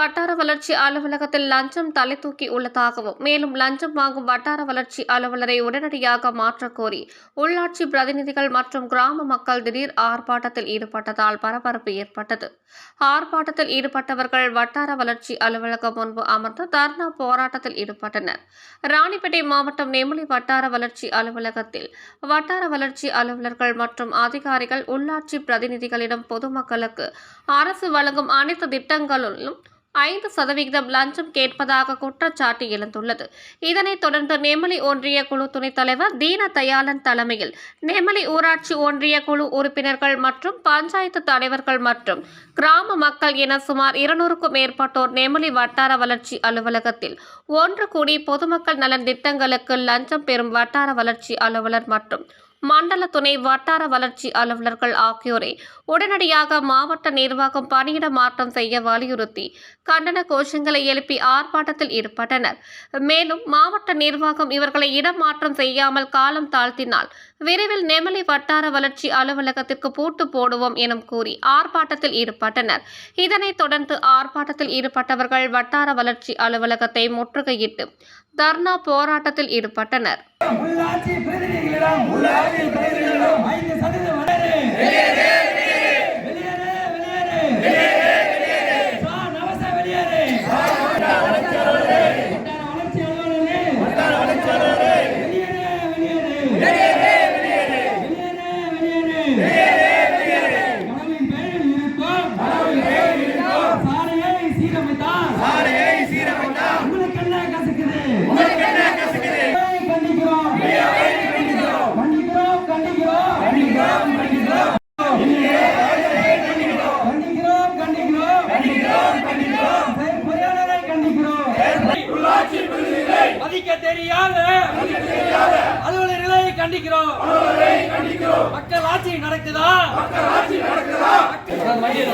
வட்டார வளர்ச்சி அலுவலகத்தில் லஞ்சம் தலை தூக்கி உள்ளதாகவும் மேலும் லஞ்சம் வாங்கும் வட்டார வளர்ச்சி அலுவலரை உடனடியாக மாற்றக் கோரி உள்ளாட்சி பிரதிநிதிகள் மற்றும் கிராம மக்கள் திடீர் ஆர்ப்பாட்டத்தில் ஈடுபட்டதால் பரபரப்பு ஏற்பட்டது. ஆர்ப்பாட்டத்தில் ஈடுபட்டவர்கள் வட்டார வளர்ச்சி அலுவலகம் முன்பு அமர்ந்து தர்ணா போராட்டத்தில் ஈடுபட்டனர். ராணிப்பேட்டை மாவட்டம் நெமிலி வட்டார வளர்ச்சி அலுவலகத்தில் வட்டார வளர்ச்சி அலுவலர்கள் மற்றும் அதிகாரிகள் உள்ளாட்சி பிரதிநிதிகளிடம் பொதுமக்களுக்கு அரசு வழங்கும் அனைத்து திட்டங்களிலும் ஐந்து சதவிகிதம் லஞ்சம் கேட்பதாக குற்றச்சாட்டு எழுந்துள்ளது. இதனைத் தொடர்ந்து நெமலி ஒன்றிய குழு துணைத் தலைவர் தீன தயாளன் தலைமையில் நெமலி ஊராட்சி ஒன்றிய குழு உறுப்பினர்கள் மற்றும் பஞ்சாயத்து தலைவர்கள் மற்றும் கிராம மக்கள் என சுமார் இருநூறுக்கும் மேற்பட்டோர் நெமலி வட்டார வளர்ச்சி அலுவலகத்தில் ஒன்று கூடி பொதுமக்கள் நலன் திட்டங்களுக்கு லஞ்சம் பெறும் வட்டார வளர்ச்சி அலுவலர் மற்றும் மண்டல துணை வட்டார வளர்ச்சி அலுவலர்கள் ஆகியோரை உடனடியாக மாவட்ட நிர்வாகம் பணியிட மாற்றம் செய்ய வலியுறுத்தி கண்டன கோஷங்களை எழுப்பி ஆர்ப்பாட்டத்தில் ஈடுபட்டனர். மேலும் மாவட்ட நிர்வாகம் இவர்களை இடமாற்றம் செய்யாமல் காலம் தாழ்த்தினால் விரைவில் நெமலி வட்டார வளர்ச்சி அலுவலகத்திற்கு பூட்டு போடுவோம் எனும் கூறி ஆர்ப்பாட்டத்தில் ஈடுபட்டனர். இதனைத் தொடர்ந்து ஆர்ப்பாட்டத்தில் ஈடுபட்டவர்கள் வட்டார வளர்ச்சி அலுவலகத்தை முற்றுகையிட்டு தர்ணா போராட்டத்தில் ஈடுபட்டனர் உள்ளாட்சி பிரதிநிதிகளிடம் உள்ளாட்சி பிரதிநிதிகளிடம் ஐந்து சதவீதம் வெளியேறு வெளியேறு வெளியேறு சா நவச வெளியேறு வட்டார வளர்ச்சி அலுவலரே வெளியேறு வெளியேறு வெளியேறு கனவின் பேரில் இருக்கும் சாலையை சீரமைத்தார் உங்களுக்கு என்ன கசக்குது கண்டிக்கிறோம் கண்டிக்கிறோம் கண்டிக்கிறோம் கண்டிக்கிறோம் கண்டிக்கிறோம் செயல் பொறியாளரை கண்டிக்கிறோம் மதிக்க தெரியாத அலுவலர்களை கண்டிக்கிறோம். மக்கள் ஆட்சி நடக்குதா?